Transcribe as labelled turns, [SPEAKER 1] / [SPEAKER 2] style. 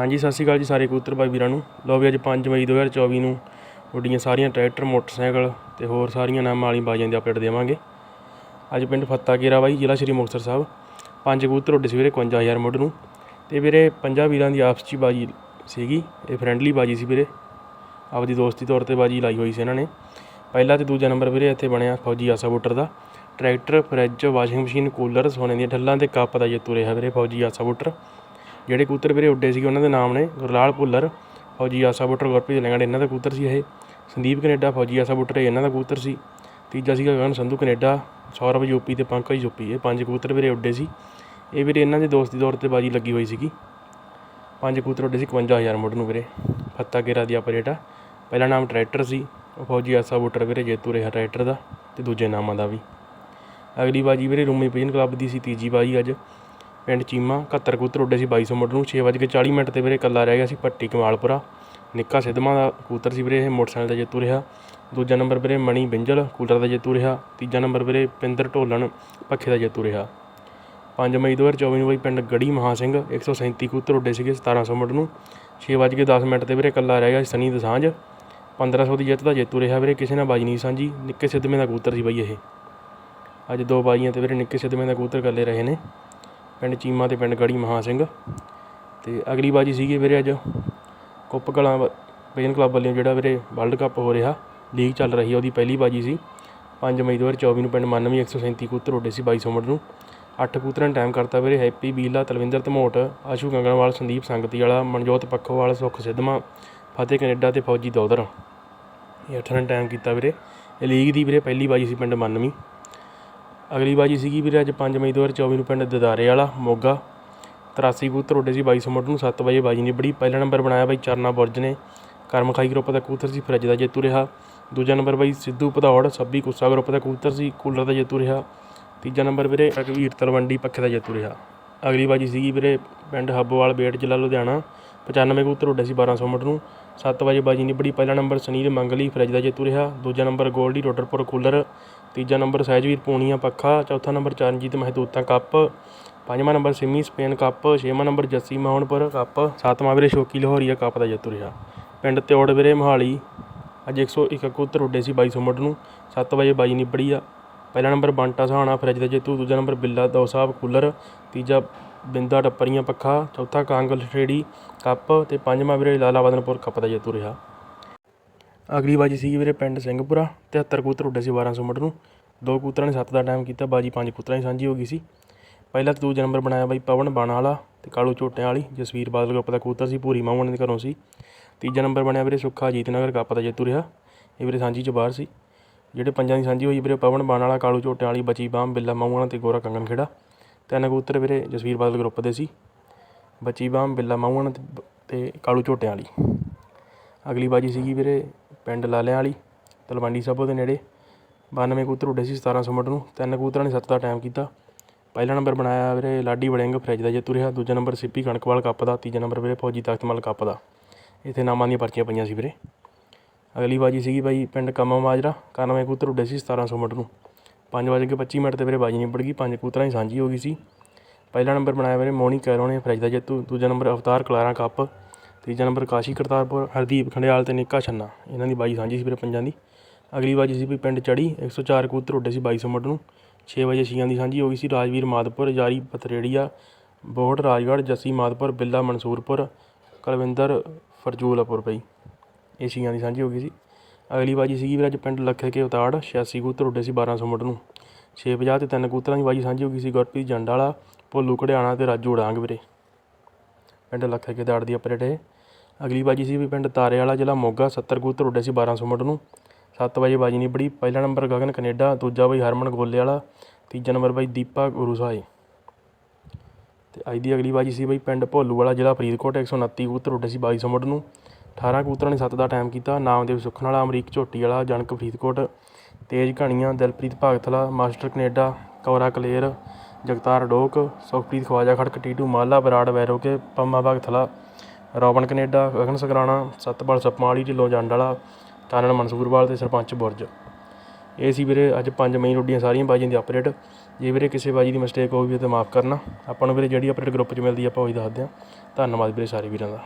[SPEAKER 1] ਹਾਂਜੀ, ਸਤਿ ਸ਼੍ਰੀ ਅਕਾਲ ਜੀ ਸਾਰੇ ਕਬੂਤਰ ਭਾਈ ਵੀਰਾਂ ਨੂੰ। ਲਓ ਵੀ ਅੱਜ 5 ਮਈ 2024 ਨੂੰ ਉੱਡੀਆਂ ਸਾਰੀਆਂ ਟਰੈਕਟਰ, ਮੋਟਰਸਾਈਕਲ ਤੇ ਹੋਰ ਸਾਰੀਆਂ ਨਾਮ ਵਾਲੀ ਬਾਜੀਆਂ ਦੀ ਅਪਡੇਟ ਦੇਵਾਂਗੇ। ਅੱਜ ਪਿੰਡ ਫੱਤਾ ਕੇਰਾ ਬਾਈ, ਜ਼ਿਲ੍ਹਾ ਸ਼੍ਰੀ ਮੁਕਤਸਰ ਸਾਹਿਬ। ਪੰਜ ਕਬੂਤਰ ਉੱਡੇ ਸੀ ਵੀਰੇ 51000 ਮੁੱਢ ਨੂੰ। ਤੇ ਵੀਰੇ ਪੰਜਾਂ ਵੀਰਾਂ ਦੀ ਆਪਸ 'ਚ ਹੀ ਬਾਜੀ ਸੀਗੀ, ਇਹ ਫਰੈਂਡਲੀ ਬਾਜੀ ਸੀ ਵੀਰੇ। ਆਪਦੀ ਦੋਸਤੀ ਤੌਰ ਤੇ ਬਾਜੀ ਲਾਈ ਹੋਈ ਸੀ ਇਹਨਾਂ ਨੇ। ਪਹਿਲਾ ਤੇ ਦੂਜਾ ਨੰਬਰ ਵੀਰੇ ਇੱਥੇ ਬਣਿਆ ਫੌਜੀ ਆਸਾ ਬੁੱਟਰ ਦਾ। Tractor, fridge, washing machine, cooler, ਸੋਨੇ ਦੀਆਂ ਠੱਲਾਂ ਤੇ ਕੱਪ ਦਾ ਜੇਤੂ ਰਿਹਾ ਵੀਰੇ ਫੌਜੀ ਆਸਾ ਬੁੱਟਰ। ਜਿਹੜੇ ਕਬੂਤਰ ਵੀਰੇ ਉੱਡੇ ਸੀਗੇ, ਉਹਨਾਂ ਦੇ ਨਾਮ ਨੇ ਗੁਰਲਾਲ ਭੁੱਲਰ, ਫੌਜੀ ਆਸਾ ਬੁੱਟਰ ਗੁਰਪ੍ਰੀਤ ਲੈਂਗੜ, ਇਹਨਾਂ ਦਾ ਕਬੂਤਰ ਸੀ ਇਹ। ਸੰਦੀਪ ਕੈਨੇਡਾ, ਫੌਜੀ ਆਸਾ ਬੁੱਟਰ ਇਹਨਾਂ ਦਾ ਕਬੂਤਰ ਸੀ। ਤੀਜਾ ਸੀਗਾ ਗਗਨ ਸੰਧੂ ਕੈਨੇਡਾ, ਸੌਰਵ ਯੂਪੀ ਤੇ ਪੰਕਜ ਯੂਪੀ ਇਹ ਪੰਜ ਕਬੂਤਰ ਵੀਰੇ ਉੱਡੇ ਸੀ। ਇਹ ਵੀਰੇ ਇਹਨਾਂ ਦੇ ਦੋਸਤ ਦੀ ਤੌਰ ਤੇ ਬਾਜੀ ਲੱਗੀ ਹੋਈ ਸੀਗੀ। ਪੰਜ ਕਬੂਤਰ ਉੱਡੇ ਸੀ 51000 ਮੁੱਢ ਨੂੰ ਵੀਰੇ। ਫੱਤਾ ਕੇਰਾ ਦੀ ਆਪਰੇਟ ਆ। ਪਹਿਲਾ ਨਾਮ ਟਰੈਕਟਰ ਸੀ, ਉਹ ਫੌਜੀ ਆਸਾ ਬੁੱਟਰ ਵੀਰੇ, ਜੇਤੂ ਰਿਹਾ ਟਰੈਕਟਰ ਦਾ ਤੇ ਦੂਜੇ ਨਾਮਾਂ ਦਾ ਵੀ। ਅਗਲੀ ਬਾਜੀ ਵੀਰੇ ਰੂਮੀ ਪਿਜਨ ਕਲੱਬ ਦੀ ਸੀ, ਤੀਜੀ ਬਾਜੀ ਅੱਜ। ਪਿੰਡ ਚੀਮਾ 71 ਕਬੂਤਰ ਉੱਡੇ ਸੀ 2200 ਮੁੱਢ ਨੂੰ 6:40 ਮਿੰਟ ਤੇ ਵੀਰੇ ਇਕੱਲਾ ਰਹਿ ਗਿਆ ਸੀ ਪੱਟੀ ਕਮਾਲਪੁਰਾ। ਨਿੱਕਾ ਸਿੱਧਵਾਂ ਦਾ ਕਬੂਤਰ ਸੀ ਵੀਰੇ, ਇਹ ਮੋਟਰਸਾਈਕਲ ਦਾ ਜੇਤੂ ਰਿਹਾ। ਦੂਜਾ ਨੰਬਰ ਵੀਰੇ ਮਣੀ ਬਿੰਜਲ, ਕੂਲਰ ਦਾ ਜੇਤੂ ਰਿਹਾ। ਤੀਜਾ ਨੰਬਰ ਵੀਰੇ ਪਿੰਦਰ ਢੋਲਣ, ਪੱਖੇ ਦਾ ਜੇਤੂ ਰਿਹਾ। 5 ਮਈ 2024 ਨੂੰ ਬਈ ਪਿੰਡ ਗੜੀ ਮਹਾ ਸਿੰਘ 137 ਕਬੂਤਰ ਉੱਡੇ ਸੀਗੇ 1700 ਮੁੱਢ ਨੂੰ। 6:10 ਮਿੰਟ ਤੇ ਵੀਰੇ ਇਕੱਲਾ ਰਹਿ ਗਿਆ ਸੀ ਸਨੀ ਦਸਾਂਝ 1500 ਦੀ ਜਿੱਤ ਦਾ ਜੇਤੂ ਰਿਹਾ ਵੀਰੇ, ਕਿਸੇ ਨਾਲ ਬਾਜੀ ਨਹੀਂ ਸਾਂਝੀ, ਨਿੱਕੇ ਸਿੱਧਮੇ ਦਾ ਕਬੂਤਰ ਸੀ ਬਈ ਇਹ। ਅੱਜ ਦੋ ਬਾਜੀਆਂ ਤੇ ਵੀਰੇ ਨਿੱਕੇ ਸਿੱਧਮੇ ਦਾ ਕਬੂਤਰ ਕੱਲੇ ਰਹੇ ਨੇ। ਪਿੰਡ ਚੀਮਾ ਤੇ ਪਿੰਡ ਗੜੀ ਮਹਾ ਸਿੰਘ। ਤੇ ਅਗਲੀ ਬਾਜੀ ਸੀਗੀ ਵੀਰੇ ਅੱਜ ਕੁੱਪ ਕਲਾਂ ਪੇਨ ਕਲੱਬ ਵੱਲੋਂ ਜਿਹੜਾ ਵੀਰੇ ਵਰਲਡ ਕੱਪ ਹੋ ਰਿਹਾ, ਲੀਗ ਚੱਲ ਰਹੀ ਹੈ ਉਹਦੀ ਪਹਿਲੀ ਬਾਜੀ ਸੀ। 5 ਮਈ 2024 ਨੂੰ ਪਿੰਡ ਮਾਨਵੀ 137 ਕਬੂਤਰ ਉੱਡੇ ਸੀ 2200 ਮਿੰਟ ਨੂੰ। 8 ਕਬੂਤਰਾਂ ਨੇ ਟਾਈਮ ਕਰਤਾ ਵੀਰੇ, ਹੈਪੀ, ਬੀਲਾ, ਤਲਵਿੰਦਰ ਧਮੋਟ, ਆਸ਼ੂ ਗੰਗਣਵਾਲ, ਸੰਦੀਪ ਸੰਗਤੀ ਵਾਲਾ ਮਨਜੋਤ ਪੱਖੋਵਾਲ, ਸੁਖ ਸਿੱਧਮਾ, ਫਤਿਹ ਕੈਨੇਡਾ ਤੇ ਫੌਜੀ ਦੌਦਰ ਇਹ ਅੱਠਾਂ ਨੇ ਟਾਈਮ ਕੀਤਾ ਵੀਰੇ। ਇਹ ਲੀਗ ਦੀ ਵੀਰੇ ਪਹਿਲੀ ਬਾਜੀ ਸੀ ਪਿੰਡ ਮਾਨਵੀ। ਅਗਲੀ ਬਾਜੀ ਸੀਗੀ ਵੀਰੇ ਅੱਜ 5 ਮਈ 2024 ਨੂੰ ਪਿੰਡ ਦਦਾਰੇ ਵਾਲਾ, ਮੋਗਾ। 83 ਕਬੂਤਰ ਉੱਡੇ ਸੀ 2200 ਮੁੱਢ ਨੂੰ 7 ਵਜੇ ਬਾਜੀ ਨਿਬੜੀ। ਪਹਿਲਾ ਨੰਬਰ ਬਣਾਇਆ ਬਾਈ ਚਰਨਾ ਬੁਰਜ ਨੇ। ਕਰਮਖਾਈ ਗਰੁੱਪ ਦਾ ਕਬੂਤਰ ਸੀ, ਫਰਿੱਜ ਦਾ ਜੇਤੂ ਰਿਹਾ। ਦੂਜਾ ਨੰਬਰ ਬਾਈ ਸਿੱਧੂ ਭਦੌੜ, ਸੱਬੀ ਕੁੱਸਾ ਗਰੁੱਪ ਦਾ ਕਬੂਤਰ ਸੀ, ਕੂਲਰ ਦਾ ਜੇਤੂ ਰਿਹਾ। ਤੀਜਾ ਨੰਬਰ ਵੀਰੇ ਰਘਵੀਰ ਤਲਵੰਡੀ, ਪੱਖੇ ਦਾ ਜੇਤੂ ਰਿਹਾ। ਅਗਲੀ ਬਾਜੀ ਸੀਗੀ ਵੀਰੇ ਪਿੰਡ ਹੱਬੋਵਾਲ, ਬੇਟ ਜ਼ਿਲ੍ਹਾ ਲੁਧਿਆਣਾ। 95 ਕਬੂਤਰ ਉੱਡੇ ਸੀ 1200 ਮਿੰਟ ਨੂੰ। 7 ਵਜੇ ਬਾਜੀ ਨਿਬੜੀ, ਪਹਿਲਾ ਨੰਬਰ ਸੁਨੀਲ ਮੰਗਲੀ, ਫਰਿੱਜ ਦਾ ਜੇਤੂ ਰਿਹਾ। ਦੂਜਾ ਨੰਬਰ ਗੋਲਡੀ ਰੋਡਰਪੁਰ ਕੂਲਰ। ਤੀਜਾ ਨੰਬਰ ਸਹਿਜਵੀਰ, ਪੂਣੀਆਂ ਪੱਖਾ। ਚੌਥਾ ਨੰਬਰ ਚਰਨਜੀਤ ਮਹਿਦੂਤਾਂ ਕੱਪ। ਪੰਜਵਾਂ ਨੰਬਰ ਸਿੰਮੀ, ਸਪੇਨ ਕੱਪ। ਛੇਵਾਂ ਨੰਬਰ ਜੱਸੀ ਮਾਹੌਣਪੁਰ ਕੱਪ। ਸੱਤਵਾਂ ਵੀਰੇ ਸ਼ੋਕੀ ਲਾਹੌਰੀਆ ਕੱਪ ਦਾ ਜੇਤੂ ਰਿਹਾ। ਪਿੰਡ ਤਿਉੜ ਵੀਰੇ ਮੋਹਾਲੀ। ਅੱਜ 101 ਕਬੂਤਰ ਉੱਡੇ ਸੀ 2200 ਮੁੱਢ ਨੂੰ। 7 ਵਜੇ ਬਾਜੀ ਨਿਬੜੀ ਆ। ਪਹਿਲਾ ਨੰਬਰ ਬੰਟਾ ਸਹਾਣਾ, ਫਰਿੱਜ ਦਾ ਜੇਤੂ। ਦੂਜਾ ਨੰਬਰ ਬਿੱਲਾ ਦੋ ਸਾਹਿਬ, ਕੂਲਰ। ਤੀਜਾ ਬਿੰਦਾ ਟੱਪਰੀਆਂ ਪੱਖਾ, ਚੌਥਾ ਕਾਂਗਲ ਠੇੜੀ, ਕੱਪ ਅਤੇ ਪੰਜਵਾਂ ਵੀਰੇ ਲਾਲਾ ਬਦਨਪੁਰ ਕੱਪ ਦਾ ਜੇਤੂ ਰਿਹਾ। ਅਗਲੀ ਬਾਜੀ ਸੀਗੀ ਵੀਰੇ ਪਿੰਡ ਸਿੰਘਪੁਰਾ 73 ਕਬੂਤਰ ਉੱਡੇ ਸੀ 1200 ਮਿੰਟ ਨੂੰ। ਦੋ ਕਬੂਤਰਾਂ ਨੇ 7 ਦਾ ਟਾਈਮ ਕੀਤਾ, ਬਾਜੀ ਪੰਜ ਕਬੂਤਰਾਂ ਦੀ ਸਾਂਝੀ ਹੋ ਗਈ ਸੀ। ਪਹਿਲਾ ਤੇ ਦੂਜਾ ਨੰਬਰ ਬਣਾਇਆ ਬਾਈ ਪਵਨ ਬਾਣਾ ਵਾਲਾ ਤੇ ਕਾਲੂ ਝੋਟਿਆਂ ਵਾਲੀ, ਜਸਵੀਰ ਬਾਦਲ ਕੱਪ ਦਾ ਕੂਤਰ ਸੀ ਪੂਰੀ ਮਾਹੂਣ ਦੇ ਘਰੋਂ ਸੀ। ਤੀਜਾ ਨੰਬਰ ਬਣਿਆ ਵੀਰੇ ਸੁੱਖਾ ਜੀਤਨਗਰ ਕੱਪ ਦਾ ਜੇਤੂ ਰਿਹਾ, ਇਹ ਵੀਰੇ ਸਾਂਝੀ ਚ ਬਾਹਰ ਸੀ। ਜਿਹੜੇ ਪੰਜਾਂ ਦੀ ਸਾਂਝੀ ਹੋਈ ਵੀਰੇ ਪਵਨ ਬਾਣਾ ਵਾਲਾ ਕਾਲੂ ਝੋਟਿਆਂ ਵਾਲੀ, ਬਚੀ ਬਾਮ, ਬਿੱਲਾ ਮਾਹੂਣਾ ਤੇ ਗੋਰਾ ਕੰਗਨ ਖੇੜਾ। ਤਿੰਨ ਕਬੂਤਰ ਵੀਰੇ ਜਸਵੀਰ ਬਾਦਲ ਗਰੁੱਪ ਦੇ ਸੀ। ਬੱਚੀ ਬਾਮ ਬਿੱਲਾ ਮਾਹੂਣਾ ਤੇ ਕਾਲੂ ਝੋਟਿਆਂ ਵਾਲੀ। ਅਗਲੀ ਬਾਜੀ ਸੀਗੀ ਵੀਰੇ ਪਿੰਡ ਲਾਲਿਆਂ ਵਾਲੀ, ਤਲਵੰਡੀ ਸਾਬੋ ਦੇ ਨੇੜੇ। 92 ਕਬੂਤਰ ਉੱਡੇ ਸੀ 1700 ਮਿੰਟ ਨੂੰ ਤਿੰਨ ਕਬੂਤਰਾਂ ਨੇ ਸੱਤ ਦਾ ਟਾਈਮ ਕੀਤਾ। ਪਹਿਲਾ ਨੰਬਰ ਬਣਾਇਆ ਵੀਰੇ ਲਾਡੀ ਵੜਿੰਗ ਫਰਿੱਜ ਦਾ ਜੇਤੂ ਰਿਹਾ। ਦੂਜਾ ਨੰਬਰ ਸਿੱਪੀ ਕਣਕਵਾਲ ਕੱਪ ਦਾ, ਤੀਜਾ ਨੰਬਰ ਵੀਰੇ ਫੌਜੀ ਤਖਤਮਲ ਕੱਪ ਦਾ। ਇੱਥੇ ਨਾਮਾਂ ਦੀਆਂ ਪਰਚੀਆਂ ਪਈਆਂ ਸੀ ਵੀਰੇ। ਅਗਲੀ ਬਾਜੀ ਸੀਗੀ ਬਾਈ ਪਿੰਡ ਕਮਾ ਮਾਜਰਾ 91 ਕਬੂਤਰ ਉੱਡੇ ਸੀ 1700 ਮਿੰਟ ਨੂੰ। 5:25 ਮਿੰਟ ਤੇ ਵੀਰੇ ਬਾਜੀ ਨਿਬੜ ਗਈ, ਪੰਜ ਕਬੂਤਰਾਂ ਦੀ ਸਾਂਝੀ ਹੋ ਗਈ ਸੀ। ਪਹਿਲਾ ਨੰਬਰ ਬਣਾਇਆ ਵੀਰੇ ਮੋਨੀ ਕੈਰੋ ਨੇ, ਫਰਿੱਜ ਦਾ ਜੇਤੂ। ਦੂਜਾ ਨੰਬਰ ਅਵਤਾਰ ਕਲਾਰਾ ਕੱਪ। ਤੀਜਾ ਨੰਬਰ ਕਾਸ਼ੀ ਕਰਤਾਰਪੁਰ, ਹਰਦੀਪ ਖੰਡਿਆਲ ਤੇ ਨਿੱਕਾ ਛੰਨਾ। ਇਹਨਾਂ ਦੀ ਬਾਜੀ ਸਾਂਝੀ ਸੀ ਵੀਰੇ ਪੰਜਾਂ ਦੀ। ਅਗਲੀ ਬਾਜੀ ਸੀ ਵੀ ਪਿੰਡ ਚੜੀ 104 ਕਬੂਤਰ ਉੱਡੇ ਸੀ 2200 ਮਿੰਟ ਨੂੰ। 6 ਵਜੇ ਛੀਆਂ ਦੀ ਸਾਂਝੀ ਹੋ ਗਈ ਸੀ ਰਾਜਵੀਰ ਮਾਦਪੁਰ ਜਾਰੀ ਪਤਰੇੜੀਆ ਬੋਹੜ ਰਾਜਗੜ੍ਹ, ਜੱਸੀ ਮਾਦਪੁਰ, ਬਿੱਲਾ ਮਨਸੂਰਪੁਰ, ਕੁਲਵਿੰਦਰ ਫਰਜੂਲਪੁਰ ਬਈ ਇਹ ਛੀਆਂ ਦੀ ਸਾਂਝੀ ਹੋ ਗਈ ਸੀ। ਅਗਲੀ ਬਾਜੀ ਸੀਗੀ ਵੀਰੇ ਅੱਜ ਪਿੰਡ ਲੱਖੇ ਕੇ ਉਤਾੜ 86 ਕਬੂਤਰ ਉੱਡੇ ਸੀ 1200 ਮਿੰਟ ਨੂੰ। 650 ਤੇ ਤਿੰਨ ਕਬੂਤਰਾਂ ਦੀ ਬਾਜੀ ਸਾਂਝੀ ਹੋ ਗਈ ਸੀ ਗੁਰਪ੍ਰੀਤ ਜੰਡ ਵਾਲਾ ਭੋਲੂ ਘੜਿਆਣਾ ਤੇ ਰਾਜੂ ਉਡਾਂਗ ਵੀਰੇ। ਪਿੰਡ ਲੱਖੇ ਕੇ ਦਾੜ ਦੀ ਅਪਰੇਟ ਇਹ। ਅਗਲੀ ਬਾਜੀ ਸੀ ਵੀ ਪਿੰਡ ਤਾਰੇ ਵਾਲਾ ਜ਼ਿਲ੍ਹਾ ਮੋਗਾ 70 ਕਬੂਤਰ ਉੱਡੇ ਸੀ 1200 ਮਿੰਟ ਨੂੰ। 7 ਵਜੇ ਬਾਜੀ ਨਿਬੜੀ, ਪਹਿਲਾ ਨੰਬਰ ਗਗਨ ਕੈਨੇਡਾ, ਦੂਜਾ ਬਾਈ ਹਰਮਨ ਗੋਲੇ ਵਾਲਾ ਤੀਜਾ ਨੰਬਰ ਬਾਈ ਦੀਪਾ ਗੁਰੂ ਸਾਹਿਬ ਤੇ ਅੱਜ ਦੀ ਅਗਲੀ ਬਾਜੀ ਸੀ ਬਾਈ ਪਿੰਡ ਭੋਲੂ ਵਾਲਾ ਜ਼ਿਲ੍ਹਾ ਫਰੀਦਕੋਟ 129 ਕਬੂਤਰ ਉੱਡੇ ਸੀ 2200 ਮਿੰਟ ਨੂੰ। 18 ਕਬੂਤਰਾਂ ਨੇ ਸੱਤ ਦਾ ਟਾਈਮ ਕੀਤਾ। ਨਾਮਦੇਵ ਸੁਖਨ ਵਾਲਾ ਅਮਰੀਕ ਝੋਟੀ ਵਾਲਾ, Janak Faridkot, Tej Ghanian Dilpreet Bhagthala, master Canada, Kaura Kaler, Jagtar Dok Sukhpreet Khawaja Kharak, Titu Mala Brar Vairoke, Pamma Bhagthala, Robin Canada, Gagan Sagrana, Satpal Sappanwali Dhillon Jand ਵਾਲਾ ਕਾਨਨ ਮਨਸੂਰਵਾਲ ਤੇ ਸਰਪੰਚ ਬੁਰਜ। ਇਹ ਸੀ ਵੀਰੇ ਅੱਜ ਪੰਜ ਮਈ ਨੂੰ ਸਾਰੀਆਂ ਬਾਜੀਆਂ ਦੀ ਅਪਡੇਟ ਜੇ ਵੀਰੇ ਕਿਸੇ ਬਾਜੀ ਦੀ ਮਿਸਟੇਕ ਹੋਈ ਵੀ ਤਾਂ ਮਾਫ ਕਰਨਾ। ਆਪਾਂ ਨੂੰ ਵੀਰੇ ਜਿਹੜੀ ਅਪਡੇਟ ਗਰੁੱਪ 'ਚ ਮਿਲਦੀ ਆਪਾਂ ਉਹੀ ਦੱਸਦੇ ਹਾਂ। ਧੰਨਵਾਦ ਵੀਰੇ ਸਾਰੇ ਵੀਰਾਂ ਦਾ।